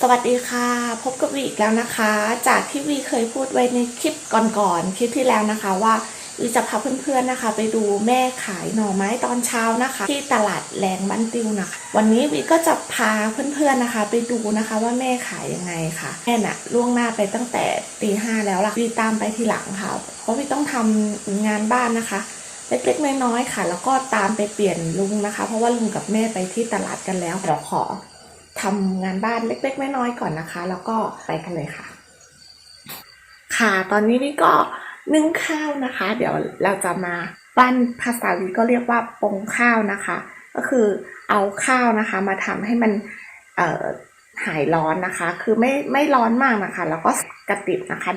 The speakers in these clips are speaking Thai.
สวัสดีค่ะ พบกับวีอีกแล้วนะคะ จากที่วีเคยพูดไว้ในคลิปก่อนๆคลิปที่แล้วนะคะว่าวีจะพาเพื่อนๆนะคะ ไปดูแม่ขายหน่อไม้ตอนเช้านะคะ ที่ตลาดแรงบ้านติวนะคะ วันนี้วีก็จะพาเพื่อนๆนะคะ ไปดูนะคะว่าแม่ขายยังไงค่ะแม่น่ะล่วงหน้าไปตั้งแต่ตีห้าแล้วล่ะวีตามไปทีหลังค่ะ เพราะวีต้องทำงานบ้านนะคะเล็กๆน้อยๆค่ะ แล้วก็ตามไปเปลี่ยนลุงนะคะ เพราะว่าลุงกับแม่ไปที่ตลาดกันแล้วเดี๋ยวขอ ทำงานบ้านเล็ก ๆ น้อยๆก่อนนะคะ แล้วก็ไปกันเลยค่ะ ค่ะ ตอนนี้นี่ก็นึ่งข้าวนะคะ เดี๋ยวเราจะมาบ้านภาษาวีก็เรียกว่าปงข้าวนะคะ ก็คือเอาข้าวนะคะ มาทำให้มันเอ่อหายร้อนนะคะ คือไม่ไม่ร้อนมากนะคะ แล้วก็กระติบนะคะ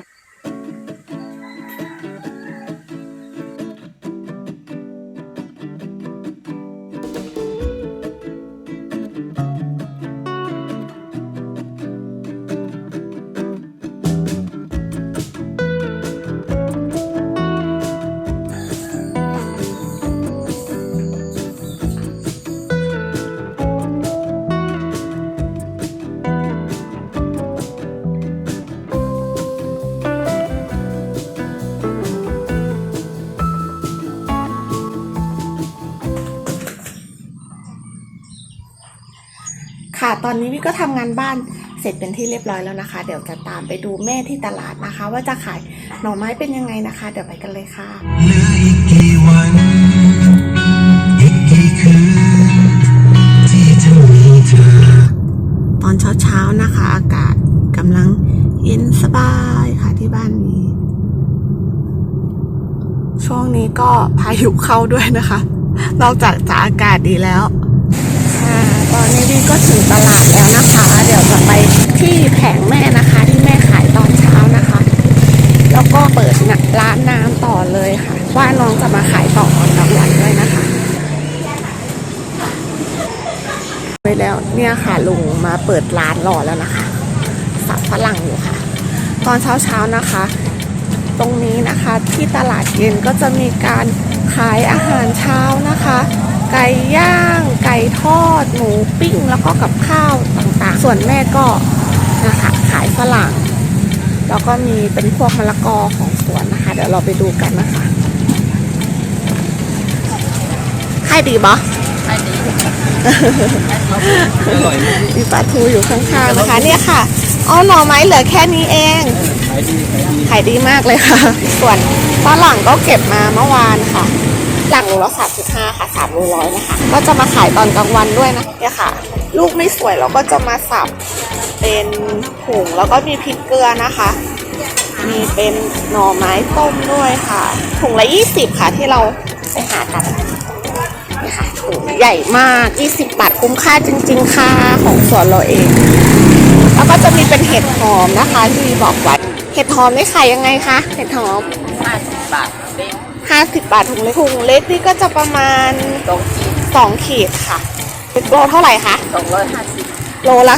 ค่ะ ตอนนี้วิก็ทำงานบ้านเสร็จเป็นที่เรียบร้อยแล้วนะคะ เดี๋ยวจะตามไปดูแม่ที่ตลาดนะคะ ว่าจะขายหน่อไม้เป็นยังไงนะคะ เดี๋ยวไปกันเลยค่ะเหลืออีกกี่วันอีกกี่คืนที่จะมีเธอตอนเช้าๆนะคะ อากาศกำลังเย็นสบายค่ะที่บ้านนี้ ช่วงนี้ก็พายุเข้าด้วยนะคะ นอกจากจะอากาศดีแล้วค่ะ ตอนนี้ดีก็ถึงตลาดแล้วนะคะ เดี๋ยวจะไปที่แผงแม่นะคะ ที่แม่ขายตอนเช้านะคะ แล้วก็เปิดร้านน้ำต่อเลยค่ะ ว่าน้องจะมาขายต่อตอนกลางวันด้วยนะคะไปแล้วเนี่ยค่ะลุงมาเปิดร้านรอแล้วนะคะสับฝรั่งอยู่ค่ะ ตอนเช้าเช้าๆนะคะ ตรงนี้นะคะที่ตลาดเย็นก็จะมีการขายอาหารเช้านะคะ ไก่ย่างไก่ อดหมูปิ้งแล้วก็กับข้าวต่างๆ ส่วนแม่ก็นะคะขายฝรั่ง แล้วก็มีเป็นพวกมะละกอของสวนนะคะ เดี๋ยวเราไปดูกันนะคะขายดีบออร่อยมากมีปลาทูอยู่ข้างๆนะคะเนี่ยค่ะอ๋อหน่อไม้เหลือแค่นี้เองขายดีขายดีขายดีมากเลยค่ะ ส่วนฝรั่งก็เก็บมาเมื่อวานค่ะ หลังละสามสิบห้าค่ะสามโลร้อยนะคะ ก็จะมาขายตอนกลางวันด้วยนะเนี่ยค่ะ ลูกไม่สวยเราก็จะมาสับเป็นถุงแล้วก็มีพริกเกลือนะคะ มีเป็นหน่อไม้ต้มด้วยค่ะถุงละยี่สิบค่ะที่เราไปหากันนี่ค่ะถุงใหญ่มาก20บบาทคุ้มค่าจริง ๆ ค่ะของสวนเราเอง แล้วก็จะมีเป็นเห็ดหอมนะคะที่บอกไว้เห็ดหอมนี่ขายยังไงคะเห็ดหอมห้าสิบบาท 50 บาทถุงเล็กถุงเล็กนี่ก็จะประมาณ สองขีด2ขีดค่ะโลเท่าไหร่คะ สองร้อยห้าสิบโลละ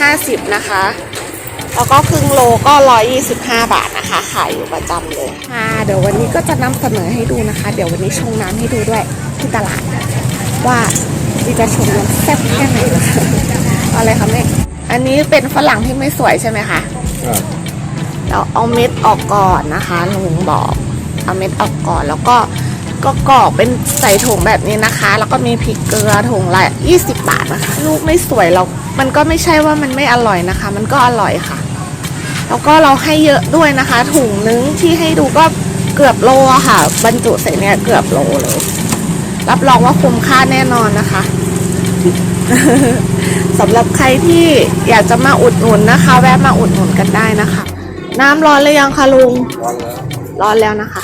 250 นะคะ แล้วก็ครึ่งโลก็ 125 บาทนะคะ ขายอยู่ประจำเลย ค่ะ เดี๋ยววันนี้ก็จะนำเสนอให้ดูนะคะ เดี๋ยววันนี้ชงน้ำให้ดูด้วยที่ตลาด ว่าดีจะชงน้ำแซ่บแค่ไหนนะคะเอาอะไรคะแม่ อันนี้เป็นฝรั่งที่ไม่สวยใช่ไหมคะ เราเอาเม็ดออกก่อนนะคะลุงบอก เอาเม็ดออกก่อนแล้วก็ก็กรอกเป็นใส่ถุงแบบนี้นะคะ แล้วก็มีพริกเกลือถุงละ20 บาทนะคะ ลูกไม่สวยเรา มันก็ไม่ใช่ว่ามันไม่อร่อยนะคะ มันก็อร่อยค่ะ แล้วก็เราให้เยอะด้วยนะคะ ถุงนึงที่ให้ดูก็เกือบโลอะค่ะ บรรจุใส่เนี่ยเกือบโลเลย รับรองว่าคุ้มค่าแน่นอนนะคะสำหรับใครที่อยากจะมาอุดหนุนนะคะ แวะมาอุดหนุนกันได้นะคะ น้ำร้อนหรือยังคะลุงร้อนแล้วร้อนแล้วนะคะ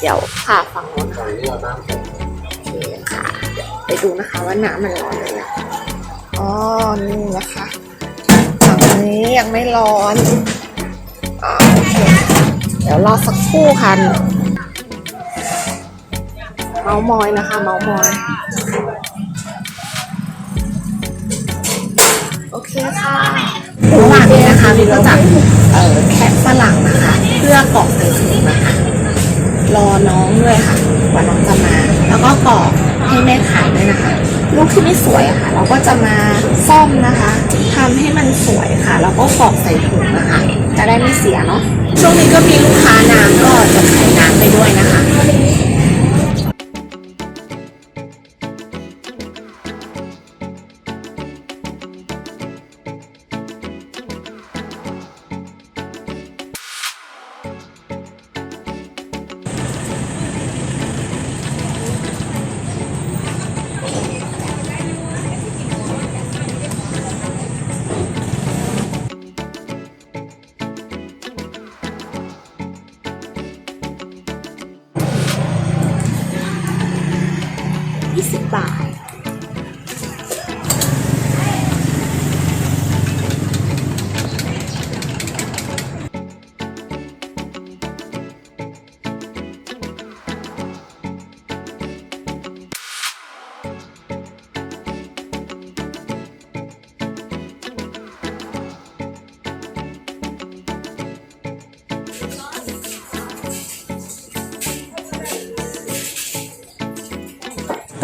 เดี๋ยวค่ะฝั่งโน้นค่ะฝั่งนี้เอาน้ำใส่โอเคค่ะ ไปดูนะคะว่าน้ำมันร้อนหรือยังอ๋อนี่นะคะฝั่งนี้ยังไม่ร้อนอโอเคเดี๋ยวรอสักครู่ค่ะเมาส์มอยนะคะ เมาส์มอย โอเคค่ะระหว่างนี้นะคะวิก็จะเอ่อแคะฝรั่งนะคะ เพื่อกรอกใส่ถุงนะคะ รอน้องด้วยค่ะกว่าน้องจะมา แล้วก็กรอกให้แม่ขายด้วยนะคะ ลูกที่ไม่สวยอะค่ะ เราก็จะมาซ่อมนะคะทำให้มันสวยค่ะ แล้วก็กรอกใส่ถุงนะคะ จะได้ไม่เสียเนาะช่วงนี้ก็มีลูกค้าน้ำก็จะใส่น้ำไปด้วยนะคะ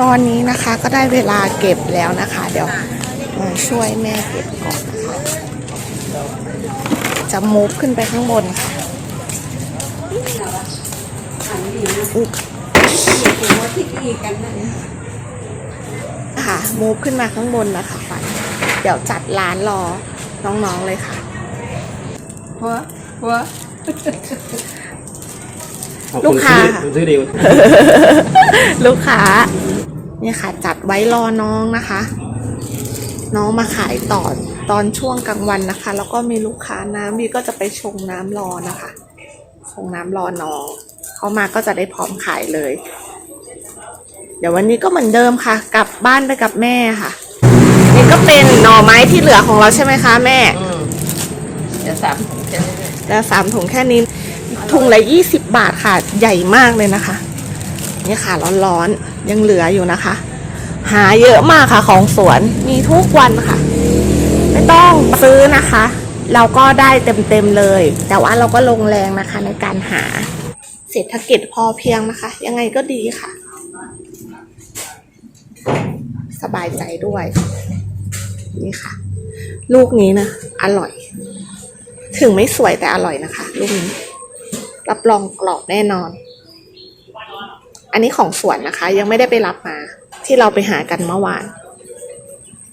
ตอนนี้นะคะก็ได้เวลาเก็บแล้วนะคะ เดี๋ยวมาช่วยแม่เก็บก่อนนะคะจะมูฟขึ้นไปข้างบนค่ะอุ๊ยค่ะมูฟขึ้นมาข้างบนนะคะฝันเดี๋ยวจัดร้านรอน้องๆเลยค่ะหัวหัวลูกค้าค่ะคุณซื้อดีลูกค้า เนี่ยค่ะจัดไว้รอน้องนะคะ น้องมาขายต่อตอนช่วงกลางวันนะคะ แล้วก็มีลูกค้าน้ำบีก็จะไปชงน้ำรอนะคะ ชงน้ำรอน้องเขามาก็จะได้พร้อมขายเลย เดี๋ยววันนี้ก็เหมือนเดิมค่ะ กลับบ้านไปกับแม่ค่ะ นี่ก็เป็นหน่อไม้ที่เหลือของเราใช่ไหมคะแม่อืมเดี๋ยวสามถุงจะได้เลยแล้วสามถุงแค่นี้ถุงละยี่สิบบาทค่ะ ใหญ่มากเลยนะคะ นี่ค่ะร้อนๆ ยังเหลืออยู่นะคะ หาเยอะมากค่ะของสวนมีทุกวันค่ะ ไม่ต้องซื้อนะคะ เราก็ได้เต็มๆเลย แต่ว่าเราก็ลงแรงนะคะในการหาเศรษฐกิจพอเพียงนะคะ ยังไงก็ดีค่ะ สบายใจด้วย นี่ค่ะ ลูกนี้นะอร่อย ถึงไม่สวยแต่อร่อยนะคะ ลูกนี้ รับรองกรอบแน่นอน อันนี้ของสวนนะคะ ยังไม่ได้ไปรับมา ที่เราไปหากันเมื่อวาน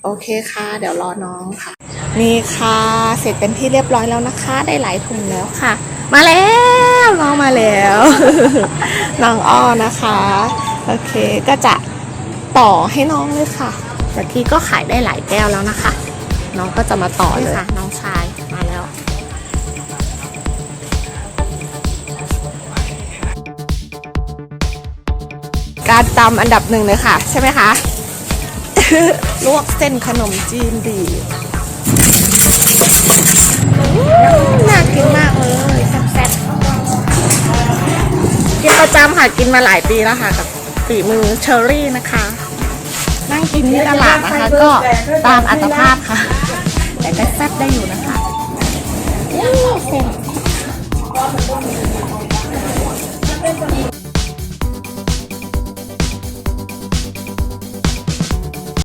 โอเคค่ะ เดี๋ยวรอน้องค่ะ นี่ค่ะ เสร็จเป็นที่เรียบร้อยแล้วนะคะ ได้หลายถุงแล้วค่ะ มาแล้วน้องมาแล้วน้องอ้อนะคะ โอเคก็จะต่อให้น้องเลยค่ะเมื่อกี้ก็ขายได้หลายแก้วแล้วนะคะ น้องก็จะมาต่อเลยค่ะ น้องชาย การตำอันดับหนึ่งเลยค่ะ ใช่ไหมคะ ลวกเส้นขนมจีนดีน่ากินมากเลยแซ่บกินประจำค่ะกินมาหลายปีแล้วค่ะ กับฝีมือเชอรี่นะคะ นั่งกินที่ตลาดนะคะก็ตามอัตภาพค่ะ แต่ก็แซ่บได้อยู่นะคะเส้น